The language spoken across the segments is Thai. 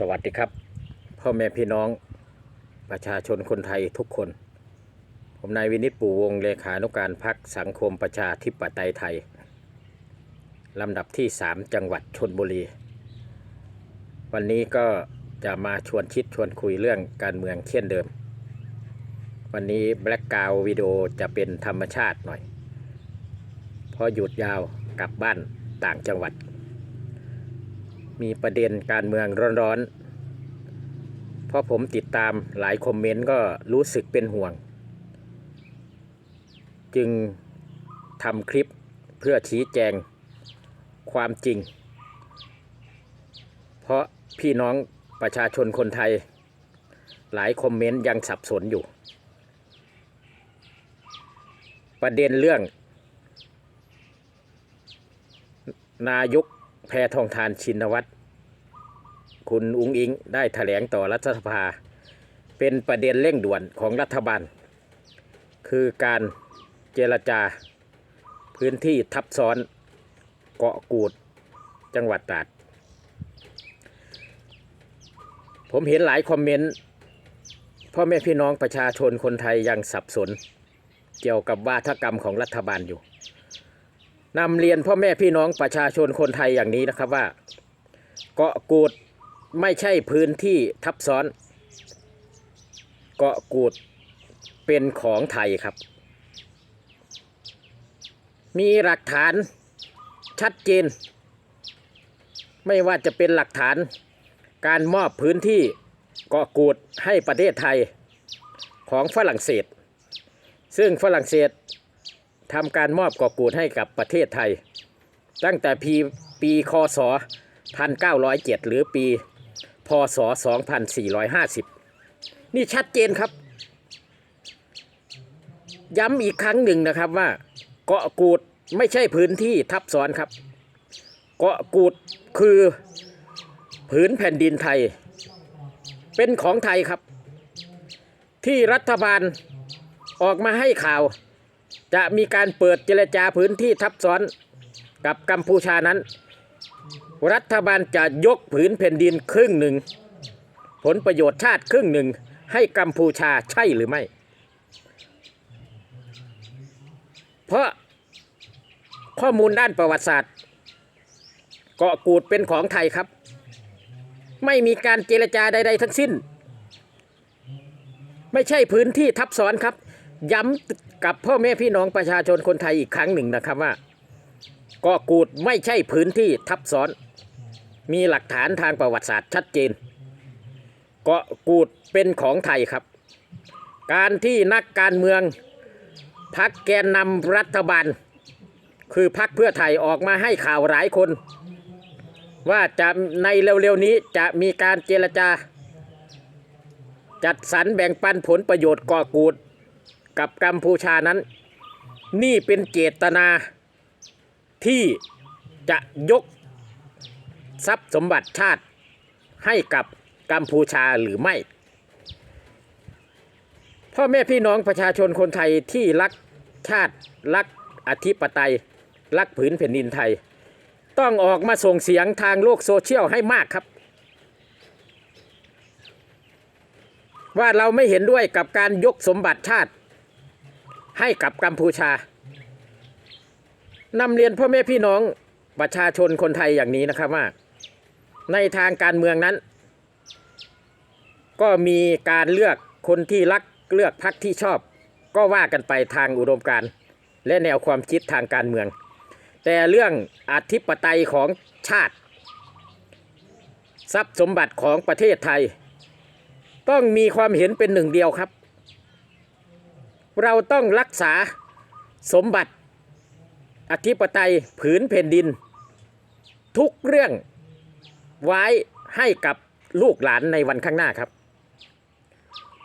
สวัสดีครับ พ่อแม่พี่น้องประชาชนคนไทยทุกคน ผมนายวินิตปู่วงศ์เลขานุการพักสังคมประชาธิปไตยไทย ลำดับที่ 3 จังหวัดชนบุรี วันนี้ก็จะมาชวนคิดชวนคุยเรื่องการเมืองเช่นเดิม วันนี้แบล็กกาววิดีโอจะเป็นธรรมชาติหน่อย เพราะหยุดยาวกลับบ้านต่างจังหวัด มีประเด็นการเมืองร้อนๆ เพราะผมติดตามหลายคอมเมนต์ก็รู้สึกเป็นห่วง จึงทำคลิปเพื่อชี้แจงความจริง เพราะพี่น้องประชาชนคนไทย หลายคอมเมนต์ยังสับสนอยู่ ประเด็นเรื่อง นายก แพทองทานชินวัตรคุณอุ้งอิงได้ถแถลงต่อรัฐสภา เป็นประเด็นเร่งด่วนของรัฐบาล คือการเจรจาพื้นที่ทับซ้อนเกาะกูดจังหวัดตราด ผมเห็นหลายคอมเมนต์พ่อแม่พี่น้องประชาชนคนไทยยังสับสน เกี่ยวกับวาทกรรมของรัฐบาลอยู่ นำเรียนพ่อแม่พี่น้องประชาชนคนไทยอย่างนี้นะครับว่า เกาะกูดไม่ใช่พื้นที่ทับซ้อน เกาะกูดเป็นของไทยครับ มีหลักฐานชัดเจน ไม่ว่าจะเป็นหลักฐานการมอบพื้นที่เกาะกูดให้ประเทศไทยของฝรั่งเศส ซึ่งฝรั่งเศส ทำการมอบเกาะกูดให้กับประเทศไทย ตั้งแต่ปีปีคศ 1907 หรือปี พศ 2450 นี่ชัดเจนครับ ย้ำอีกครั้งหนึ่งนะครับว่าเกาะกูดไม่ใช่พื้นที่ทับซ้อนครับ เกาะกูดคือผืนแผ่นดินไทย เป็นของไทยครับ ที่รัฐบาลออกมาให้ข่าว จะมีการเปิดเจรจาพื้นที่ทับซ้อนกับกัมพูชานั้น รัฐบาลจะยกผืนแผ่นดินครึ่งหนึ่ง ผลประโยชน์ชาติครึ่งหนึ่งให้กัมพูชาใช่หรือไม่ เพราะข้อมูลด้านประวัติศาสตร์ เกาะกูดเป็นของไทยครับ ไม่มีการเจรจาใด ๆ ทั้งสิ้น ไม่ใช่พื้นที่ทับซ้อนครับ ย้ำกับพ่อแม่พี่น้องประชาชนคนไทยอีกครั้งหนึ่งนะครับว่าเกาะกูดไม่ใช่พื้นที่ทับซ้อน มีหลักฐานทางประวัติศาสตร์ชัดเจนเกาะกูดเป็นของไทยครับ การที่นักการเมืองพักแกนนำรัฐบาล คือพักเพื่อไทยออกมาให้ข่าวหลายคน ว่าจะในเร็วๆนี้จะมีการเจรจา จัดสรรแบ่งปันผลประโยชน์ก่อกูด กับกัมพูชานั้น นี่เป็นเจตนาที่จะยกทรัพย์สมบัติชาติให้กับกัมพูชาหรือไม่ พ่อแม่พี่น้องประชาชนคนไทยที่รักชาติรักอธิปไตย รักผืนแผ่นดินไทย ต้องออกมาส่งเสียงทางโลกโซเชียลให้มากครับ ว่าเราไม่เห็นด้วยกับการยกสมบัติชาติ ให้กับกัมพูชานำเรียนพ่อแม่พี่น้องประชาชนคนไทยอย่างนี้นะครับว่า ในทางการเมืองนั้น ก็มีการเลือกคนที่รักเลือกพรรคที่ชอบ ก็ว่ากันไปทางอุดมการณ์และแนวความคิดทางการเมือง แต่เรื่องอธิปไตยของชาติ ทรัพย์สมบัติของประเทศไทย ต้องมีความเห็นเป็นหนึ่งเดียวครับ เราต้องรักษาสมบัติ อธิปไตยผืนแผ่นดิน ทุกเรื่องไว้ให้กับลูกหลานในวันข้างหน้าครับ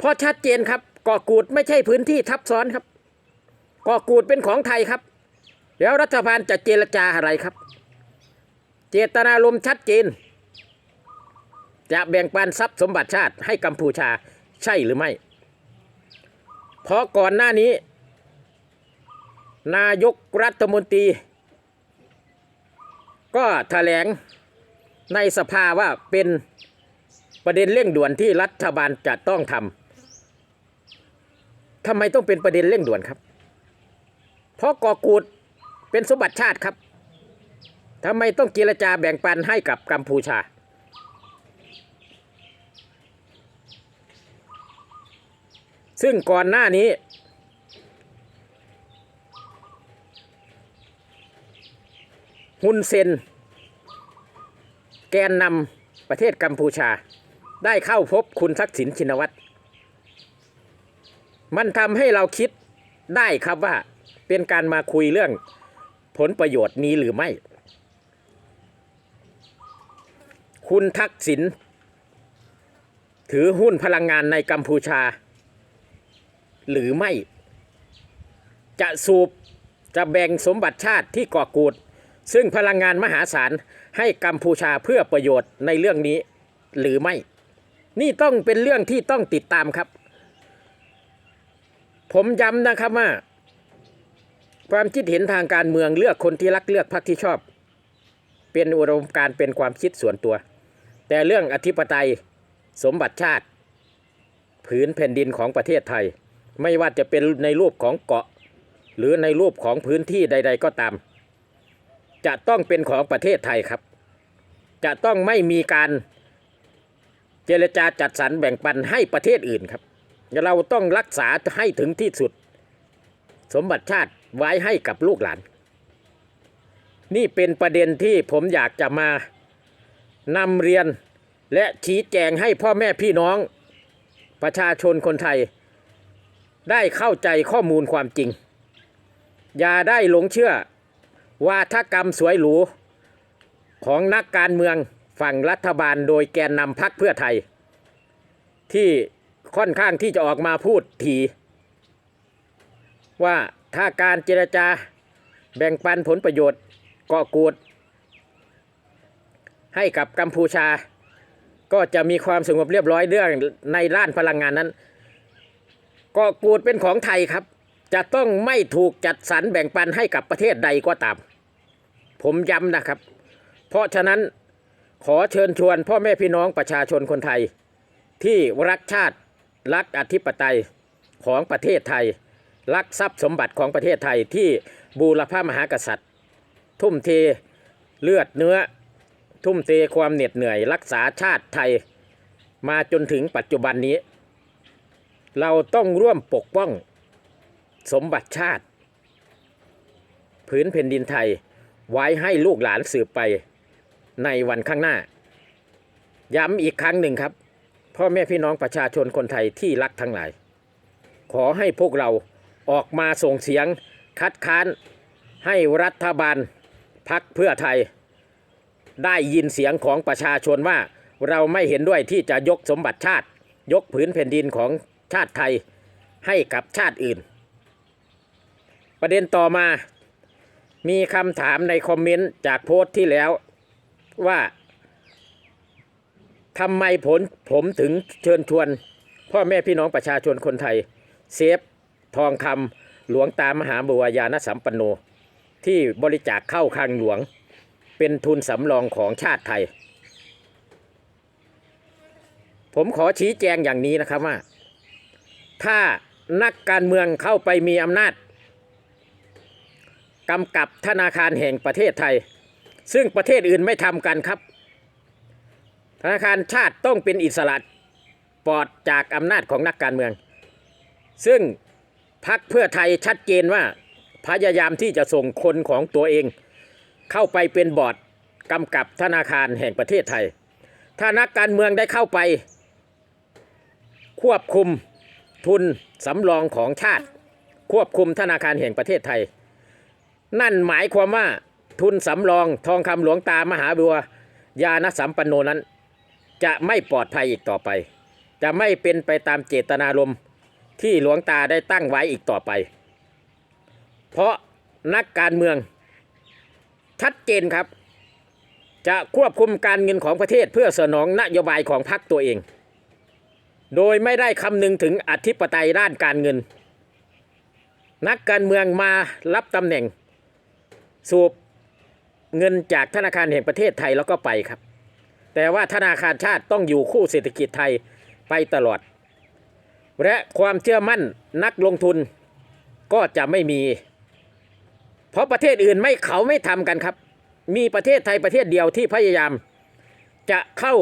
พราะชัดเจนครับเกาะกูดไม่ใช่พื้นที่ทับซ้อนครับเกาะกูดเป็นของไทยครับ แล้วรัฐบาลจะเจรจาอะไรครับ เจตนารมณ์ชัดเจน จะแบ่งปันทรัพย์สมบัติชาติให้กัมพูชาใช่หรือไม่ เพราะก่อนหน้านี้ นายกรัฐมนตรี ก็แถลงในสภาว่าเป็นประเด็นเร่งด่วนที่รัฐบาลจะต้องทำทำไมต้องเป็นประเด็นเร่งด่วนครับ เพราะก่อกูดเป็นสมบัติชาติครับทำไมต้องเจรจาแบ่งปันให้กับกัมพูชา ซึ่งก่อนหน้านี้ ฮุนเซน แกนนำประเทศกัมพูชา ได้เข้าพบคุณทักษิณชินวัตร มันทำให้เราคิดได้ครับว่าเป็นการมาคุยเรื่องผลประโยชน์นี้หรือไม่ คุณทักษิณถือหุ้นพลังงานในกัมพูชา หรือไม่ จะสูบจะแบ่งสมบัติชาติที่ก่อกูด ซึ่งพลังงานมหาศาลให้กัมพูชาเพื่อประโยชน์ในเรื่องนี้หรือไม่ นี่ต้องเป็นเรื่องที่ต้องติดตามครับ ผมย้ำนะครับว่า ความคิดเห็นทางการเมืองเลือกคนที่รักเลือกพรรคที่ชอบ เป็นอุดมการเป็นความคิดส่วนตัว แต่เรื่องอธิปไตยสมบัติชาติ ผืนแผ่นดินของประเทศไทย ไม่ว่าจะเป็นในรูปของเกาะ หรือในรูปของพื้นที่ใด ๆ ก็ตาม จะต้องเป็นของประเทศไทยครับ จะต้องไม่มีการเจรจาจัดสรรแบ่งปันให้ประเทศอื่นครับ เราต้องรักษาให้ถึงที่สุด สมบัติชาติไว้ให้กับลูกหลาน นี่เป็นประเด็นที่ผมอยากจะมานำเรียนและชี้แจงให้พ่อแม่พี่น้อง ประชาชนคนไทย ได้เข้าใจข้อมูลความจริง อย่าได้หลงเชื่อวาทกรรมสวยหรู ของนักการเมืองฝั่งรัฐบาลโดยแกนนำพักเพื่อไทย ที่ค่อนข้างที่จะออกมาพูดทีว่าถ้าการเจรจาแบ่งปันผลประโยชน์เกาะกูด ให้กับกัมพูชา ก็จะมีความสงบเรียบร้อยเรื่องในด้านพลังงานนั้น เกาะกูดเป็นของไทยครับ จะต้องไม่ถูกจัดสรรแบ่งปันให้กับประเทศใดก็ตาม ผมย้ำนะครับ เพราะฉะนั้นขอเชิญชวนพ่อแม่พี่น้องประชาชนคนไทย ที่รักชาติรักอธิปไตยของประเทศไทย รักทรัพย์สมบัติของประเทศไทยที่บูรพามหากษัตริย์ ทุ่มเทเลือดเนื้อ ทุ่มเทความเหน็ดเหนื่อย รักษาชาติไทย มาจนถึงปัจจุบันนี้ เราต้องร่วมปกป้องสมบัติชาติ ผืนแผ่นดินไทยไว้ให้ลูกหลานสืบไปในวันข้างหน้า ย้ำอีกครั้งหนึ่งครับ พ่อแม่พี่น้องประชาชนคนไทยที่รักทั้งหลาย ขอให้พวกเราออกมาส่งเสียงคัดค้านให้รัฐบาลพักเพื่อไทย ได้ยินเสียงของประชาชนว่าเราไม่เห็นด้วยที่จะยกสมบัติชาติ ยกผืนแผ่นดินของ ชาติไทยให้กับชาติอื่น ประเด็นต่อมามีคำถามในคอมเมนต์จากโพสต์ที่แล้วว่าทำไมผมผมถึงเชิญชวน พ่อแม่พี่น้องประชาชนคนไทย เซฟทองคำหลวงตามหาบัวยานสัมปันโน ที่บริจาคเข้าคลังหลวง เป็นทุนสำรองของชาติไทย ผมขอชี้แจงอย่างนี้นะครับว่า ถ้านักการเมืองเข้าไปมีอำนาจกำกับธนาคารแห่งประเทศไทย ซึ่งประเทศอื่นไม่ทำกันครับ ธนาคารชาติต้องเป็นอิสระปลอดจากอำนาจของนักการเมือง ซึ่งพักเพื่อไทยชัดเจนว่าพยายามที่จะส่งคนของตัวเอง เข้าไปเป็นบอร์ดกำกับธนาคารแห่งประเทศไทย ถ้านักการเมืองได้เข้าไป ควบคุม ทุนสำรองของชาติ ควบคุมธนาคารแห่งประเทศไทย นั่นหมายความว่าทุนสำรองทองคำหลวงตามหาบัวยานสัมปันโนนั้น จะไม่ปลอดภัยอีกต่อไป จะไม่เป็นไปตามเจตนารมณ์ที่หลวงตาได้ตั้งไว้อีกต่อไป เพราะนักการเมืองชัดเจนครับ จะควบคุมการเงินของประเทศเพื่อสนองนโยบายของพรรคตัวเอง โดยไม่ได้คำนึงถึงอธิปไตยด้านการเงิน นักการเมืองมารับตำแหน่ง สูบเงินจากธนาคารแห่งประเทศไทยแล้วก็ไปครับ แต่ว่าธนาคารชาติต้องอยู่คู่เศรษฐกิจไทยไปตลอด และความเชื่อมั่นนักลงทุนก็จะไม่มี เพราะประเทศอื่นไม่เขาไม่ทำกันครับ มีประเทศไทยประเทศเดียวที่พยายาม จะเข้า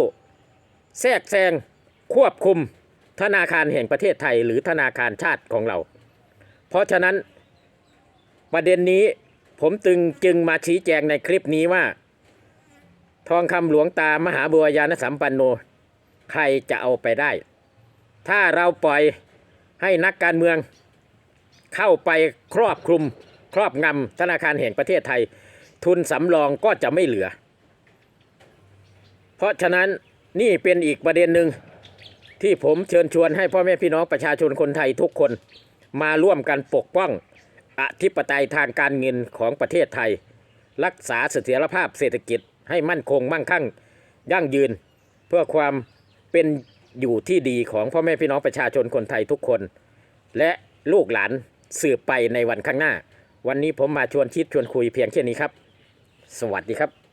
แทรกแซงควบคุม ธนาคารแห่งประเทศไทย หรือธนาคารชาติของเรา เพราะฉะนั้นประเด็นนี้ผมตึงจึงมาชี้แจงในคลิปนี้ว่า ทองคำหลวงตามหาบัวยานสัมปันโน ใครจะเอาไปได้ ถ้าเราปล่อยให้นักการเมือง เข้าไปครอบคลุม ครอบงำธนาคารแห่งประเทศไทย ทุนสำรองก็จะไม่เหลือ เพราะฉะนั้นนี่เป็นอีกประเด็นหนึ่ง ที่ผมเชิญชวนให้พ่อแม่พี่น้องประชาชนคนไทยทุกคน มาร่วมกันปกป้องอธิปไตยทางการเงินของประเทศไทย รักษาเสถียรภาพเศรษฐกิจให้มั่นคงมั่งคั่ง ยั่งยืน เพื่อความเป็นอยู่ที่ดีของพ่อแม่พี่น้องประชาชนคนไทยทุกคน และลูกหลานสืบไปในวันข้างหน้า วันนี้ผมมาชวนคิดชวนคุยเพียงแค่นี้ครับ สวัสดีครับ